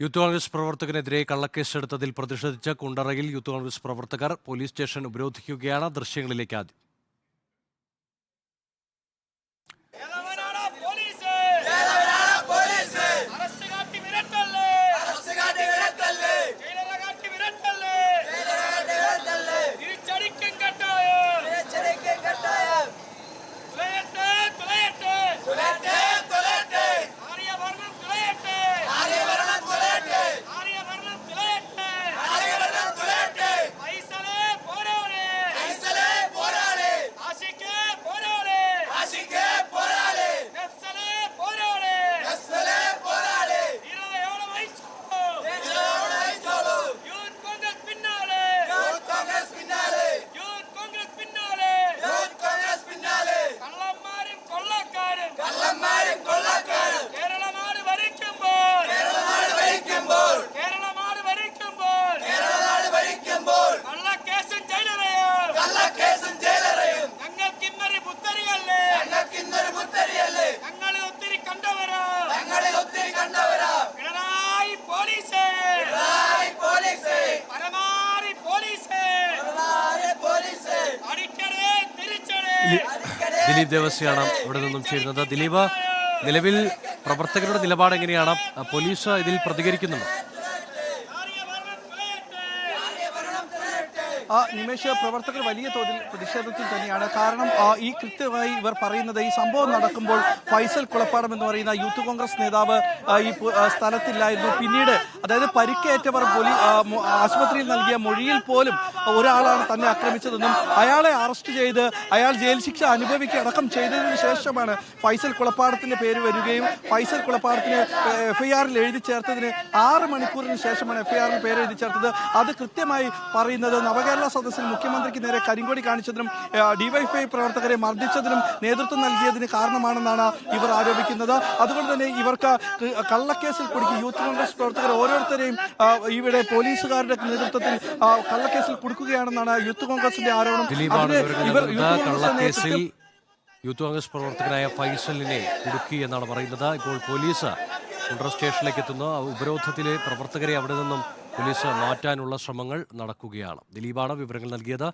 Youth Congress പ്രവർത്തകനെതിരെ കള്ളക്കേസെടുത്തതിൽ പ്രതിഷേധിച്ച കുണ്ടറയിൽ youth Congress പ്രവർത്തകർ police station ഉപരോധിക്കുകയാണ് ദൃശ്യങ്ങളിലേക്ക് ആദ്യം. ദിലീപ് ദേവസ്യാണ് ഇവിടെ നിന്നും ചേരുന്നത്. ദിലീപ് നിലവിൽ പ്രവർത്തകരുടെ നിലപാട് എങ്ങനെയാണ്? പോലീസ് ഇതിൽ പ്രതികരിക്കുന്നുണ്ട്. നിമേഷ് പ്രവർത്തകർ വലിയ തോതിൽ പ്രതിഷേധത്തിൽ തന്നെയാണ്. കാരണം ഈ കൃത്യമായി ഇവർ പറയുന്നത് ഈ സംഭവം നടക്കുമ്പോൾ ഫൈസൽ കുളപ്പാടം എന്ന് പറയുന്ന യൂത്ത് കോൺഗ്രസ് നേതാവ് ഈ സ്ഥലത്തില്ലായിരുന്നു. പിന്നീട് അതായത് പരിക്കേറ്റവർ പോലീസ് ആശുപത്രിയിൽ നൽകിയ മൊഴിയിൽ പോലും ഒരാളാണ് തന്നെ ആക്രമിച്ചതെന്നും അയാളെ അറസ്റ്റ് ചെയ്ത് അയാൾ ജയിൽ ശിക്ഷ അനുഭവിക്കുക അടക്കം ചെയ്തതിനു ശേഷമാണ് ഫൈസൽ കുളപ്പാടത്തിന്റെ പേര് വരികയും ഫൈസൽ കുളപ്പാടത്തിന് എഫ്ഐആറിൽ എഴുതി ചേർത്തതിന് ആറ് മണിക്കൂറിന് ശേഷമാണ് എഫ്ഐആറിൽ പേര് എഴുതി ചേർത്തത്. അത് കൃത്യമായി പറയുന്നത് നവകേരള സദസ്സിൽ മുഖ്യമന്ത്രിക്ക് നേരെ കരിങ്കൊടി കാണിച്ചതിനും ഡിവൈഫൈ പ്രവർത്തകരെ മർദ്ദിച്ചതിനും നേതൃത്വം നൽകിയതിന് കാരണമാണെന്നാണ് ഇവർ ആരോപിക്കുന്നത്. അതുകൊണ്ട് തന്നെ ഇവർക്ക് കള്ളക്കേസിൽ കുടുക്കി യൂത്ത് കോൺഗ്രസ് പ്രവർത്തകർ ഓരോരുത്തരെയും ഇവിടെ പോലീസുകാരുടെ നേതൃത്വത്തിൽ കള്ളക്കേസിൽ കള്ളക്കേസിൽ കുടുക്കുകയാണെന്നാണ് യൂത്ത് കോൺഗ്രസിന്റെ ആരോപണം. യൂത്ത് കോൺഗ്രസ് പ്രവർത്തകനായ ഫൈസലിനെ കുടുക്കി എന്നാണ് പറയുന്നത്. ഇപ്പോൾ പോലീസ് കുണ്ടറ സ്റ്റേഷനിലേക്ക് എത്തുന്നു. ഉപരോധത്തിലെ പ്രവർത്തകരെ അവിടെ നിന്നും പോലീസ് മാറ്റാനുള്ള ശ്രമങ്ങൾ നടക്കുകയാണ്. ദിലീപാണ് വിവരങ്ങൾ നൽകിയത്.